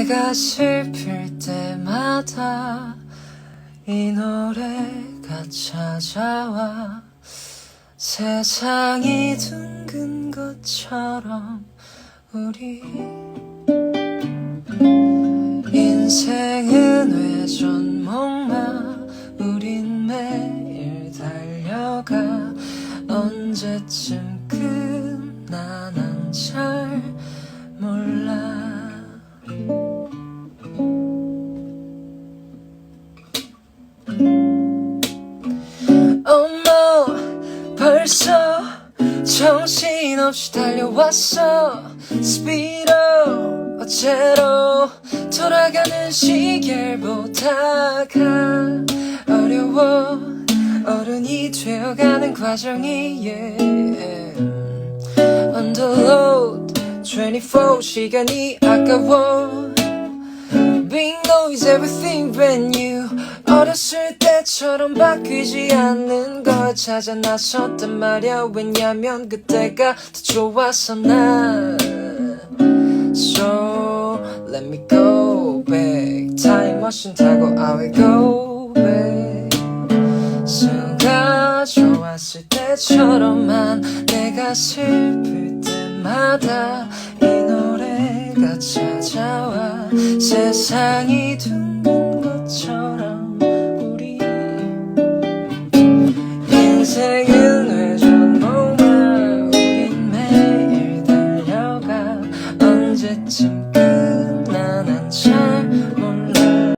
내가 슬플 때마다 이 노래가 찾아와 세상이 둥근 것처럼 우리 인생은 회전목마 우린 매일 달려가 언제쯤 끝나 난 잘 몰라 벌써 정신없이 달려왔어 스피드 어째로 돌아가는 시계보다 가 어려워 어른이 되어가는 과정이 yeah. Underload 24 시간이 아까워 Big noise, everything brand new 어렸을 때처럼 바뀌지 않는 걸 찾아 나섰단 말야. 왜냐면 그때가 더 좋았어 난. So let me go back. Time machine 타고 I will go back. 수가 좋았을 때처럼만 내가 슬플 때마다 이 노래가 찾아와 세상이 둥근 것처럼 to